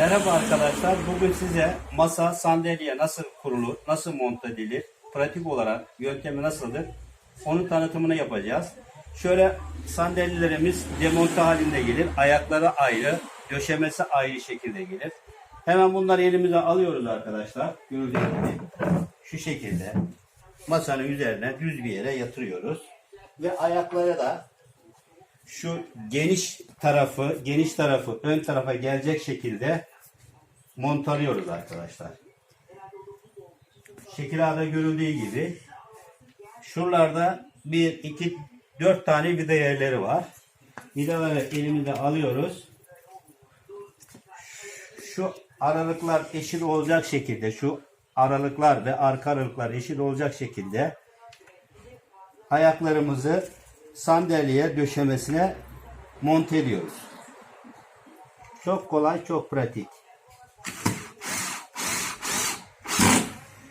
Merhaba arkadaşlar. Bugün size masa, sandalye nasıl kurulur, nasıl monte edilir, pratik olarak yöntemi nasıldır, onun tanıtımını yapacağız. Şöyle sandalyelerimiz demonte halinde gelir. Ayakları ayrı, döşemesi ayrı şekilde gelir. Hemen bunları elimize alıyoruz arkadaşlar. Gördüğünüz gibi şu şekilde masanın üzerine düz bir yere yatırıyoruz. Ve ayakları da şu geniş tarafı, geniş tarafı ön tarafa gelecek şekilde montalıyoruz arkadaşlar. Şekil A'da görüldüğü gibi şuralarda bir, iki, dört tane vida yerleri var. Vidaları elimize alıyoruz. Şu aralıklar eşit olacak şekilde, şu aralıklar ve arka aralıklar eşit olacak şekilde ayaklarımızı sandalye döşemesine monte ediyoruz. Çok kolay, çok pratik.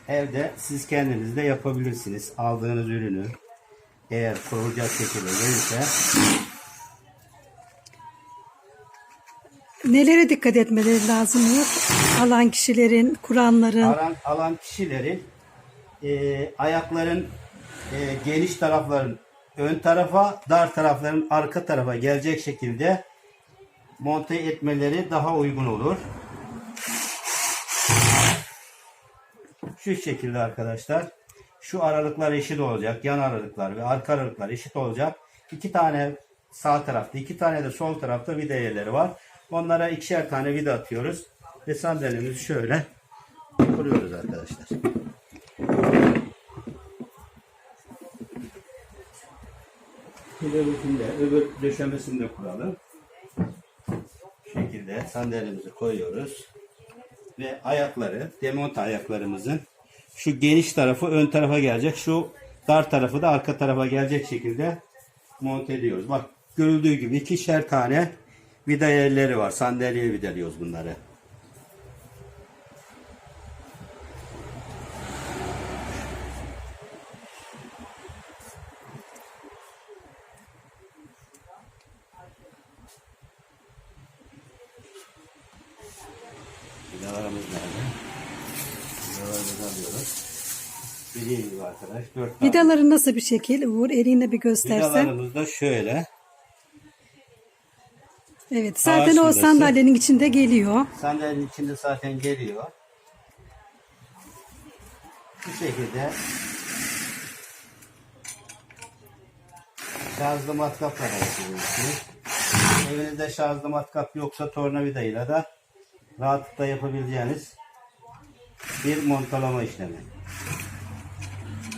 Evde siz kendiniz de yapabilirsiniz. Aldığınız ürünü eğer kurulacak şekilde gelirse Nelere dikkat etmeleri lazım Nur? Alan kişilerin, kuranların. alan, alan kişilerin e, ayakların e, geniş tarafların ön tarafa, dar tarafların arka tarafa gelecek şekilde monte etmeleri daha uygun olur. Şu şekilde arkadaşlar. Şu aralıklar eşit olacak. Yan aralıklar ve arka aralıklar eşit olacak. İki tane sağ tarafta, iki tane de sol tarafta vida yerleri var. Onlara ikişer tane vida atıyoruz. Ve sandalyemizi şöyle kuruyoruz arkadaşlar. Öbürkünde, öbür döşemesini de kuralım. Bu şekilde sandalyemizi koyuyoruz. Ve ayakları, demonte ayaklarımızın şu geniş tarafı ön tarafa gelecek. Şu dar tarafı da arka tarafa gelecek şekilde monte ediyoruz. Bak görüldüğü gibi ikişer tane vida yerleri var. Sandalyeye vidalıyoruz bunları. Vidalarımız nerede? Alıyoruz. Dediğim gibi arkadaş. Dört tane. Vidaları nasıl bir şekil? Uğur eline bir göstersen. Vidalarımız da şöyle. Evet zaten Ağaç o vidası. sandalyenin içinde geliyor. Sandalyenin içinde zaten geliyor. Bu şekilde şarjlı matkapla. Evinizde şarjlı matkap yoksa tornavidayla da rahatlıkla yapabileceğiniz bir montalama işlemi.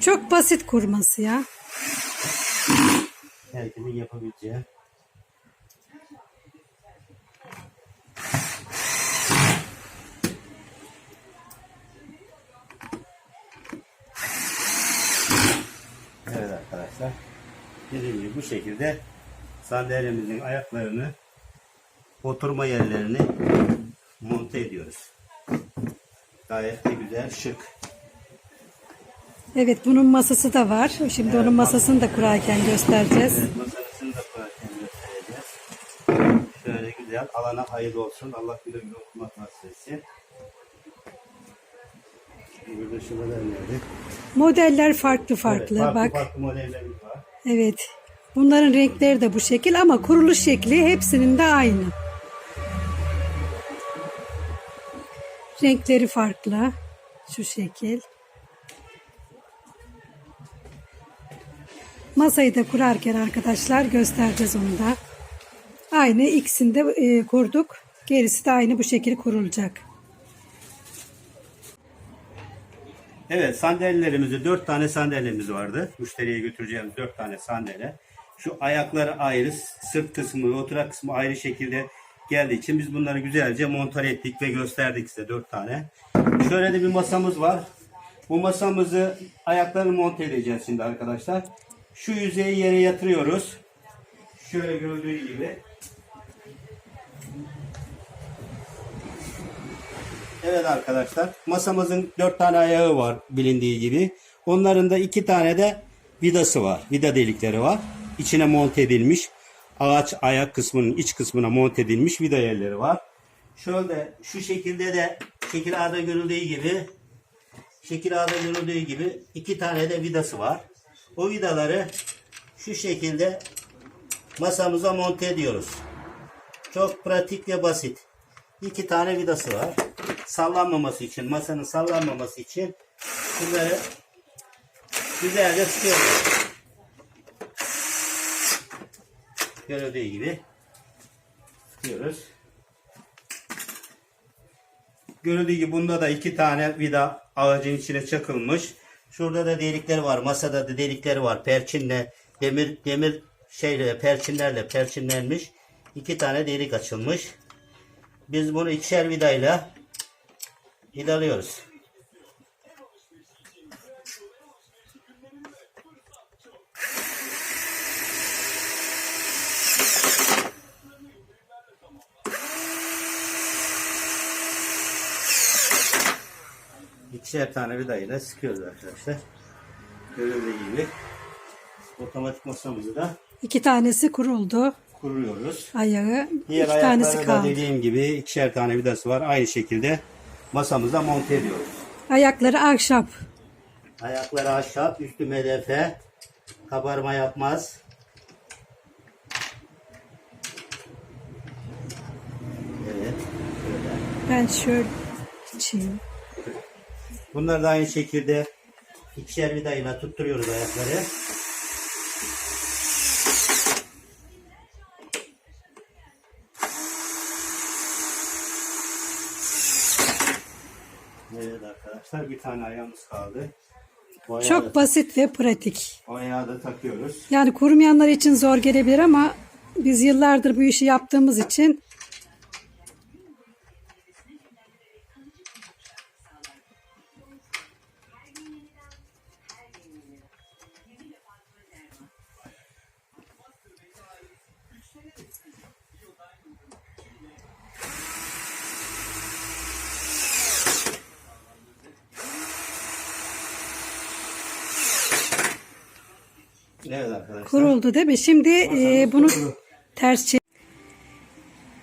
Çok basit kurması ya. Herkesin yapabileceği. Evet arkadaşlar. Dediğim gibi bu şekilde sandalyemizin ayaklarını oturma yerlerini monte ediyoruz. Gayet de güzel, şık. Evet bunun masası da var. Şimdi onun masasını da kurarken göstereceğiz. Evet, masanısını da kurarken göstereceğiz. Şöyle güzel, alana hayırlı olsun. Allah güle güle okumak nasip etsin. Burada şurada nerede? Modeller farklı farklı. Evet, farklı, Bak. farklı modellerimiz var. Evet. Bunların renkleri de bu şekil ama kuruluş şekli hepsinin de aynı. Renkleri farklı. Şu şekil. Masayı da kurarken arkadaşlar göstereceğiz onu da. Aynı ikisini de e, kurduk. Gerisi de aynı bu şekil kurulacak. Evet sandalyelerimizde dört tane sandalyemiz vardı. Müşteriye götüreceğimiz dört tane sandalye. Şu ayakları ayrı, sırt kısmı oturak kısmı ayrı şekilde geldiği için biz bunları güzelce monte ettik ve gösterdik size dört tane. Şöyle de bir masamız var. Bu masamızı ayaklarını monte edeceğiz şimdi arkadaşlar. Şu yüzeyi yere yatırıyoruz. Şöyle gördüğü gibi. Evet arkadaşlar masamızın dört tane ayağı var bilindiği gibi. Onların da iki tane de vidası var. Vida delikleri var. İçine monte edilmiş ağaç ayak kısmının iç kısmına monte edilmiş vida yerleri var. Şöyle şu şekilde de şekil A'da görüldüğü gibi şekil A'da görüldüğü gibi iki tane de vidası var. O vidaları şu şekilde masamıza monte ediyoruz. Çok pratik ve basit. İki tane vidası var. Sallanmaması için, masanın sallanmaması için bunları güzelce sıkıyoruz. Görüldüğü gibi sıkıyoruz. Görüldüğü gibi bunda da iki tane vida ağacın içine çakılmış. Şurada da delikler var. Masada da delikler var. Perçinle demir demir şeyle perçinlerle perçinlenmiş. İki tane delik açılmış. Biz bunu ikişer vidayla vidalıyoruz. İkişer tane vidayla sıkıyoruz arkadaşlar. Görüldüğü gibi otomatik masamızı da İki tanesi kuruldu. kuruyoruz. Ayağı. Diğer iki tanesi kaldı. dediğim gibi ikişer tane vidası var. Aynı şekilde masamıza monte ediyoruz. Ayakları ahşap. Ayakları ahşap, üstü medefe. Kabarma yapmaz. Evet. Şöyle. Ben şöyle açayım. Bunları da aynı şekilde ikişer vidayla tutturuyoruz ayakları. Evet arkadaşlar bir tane ayağımız kaldı. O ayağı, Çok da, basit ve pratik. o ayağı da takıyoruz. Yani kurumayanlar için zor gelebilir ama biz yıllardır bu işi yaptığımız için Evet arkadaşlar. kuruldu değil mi? Şimdi e, bunu kurulu. ters çevir.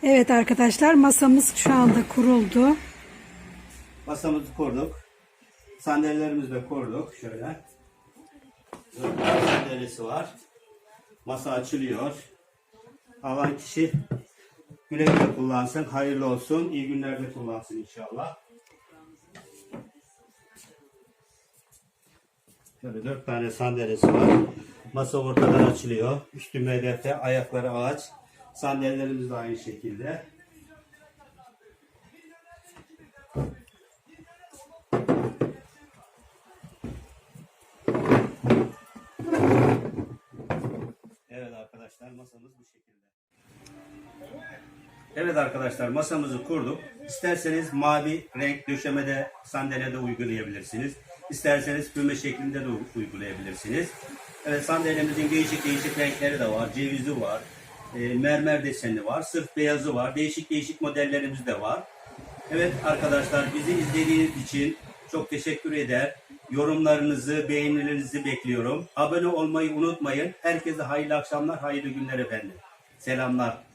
Evet arkadaşlar masamız şu anda kuruldu. Masamızı kurduk. Sandalyelerimizi de kurduk. Şöyle. Sandalyesi var. Masa açılıyor. Alan kişi güle güle kullansın. Hayırlı olsun. İyi günlerde kullansın inşallah. Şöyle dört tane sandalyesi var. Masa ortadan açılıyor. Üstü medefe, ayakları ağaç. Sandalyelerimiz de aynı şekilde. Evet arkadaşlar masamız bu şekilde. Evet arkadaşlar masamızı kurduk. İsterseniz mavi renk döşemede sandalyede uygulayabilirsiniz. İsterseniz füme şeklinde de uygulayabilirsiniz. Evet sandalyemizin değişik değişik renkleri de var. Cevizi var. e, mermer deseni var. Sırf beyazı var. Değişik değişik modellerimiz de var. Evet arkadaşlar bizi izlediğiniz için çok teşekkür eder. Yorumlarınızı, beğenilerinizi bekliyorum. Abone olmayı unutmayın. Herkese hayırlı akşamlar, hayırlı günler efendim. Selamlar.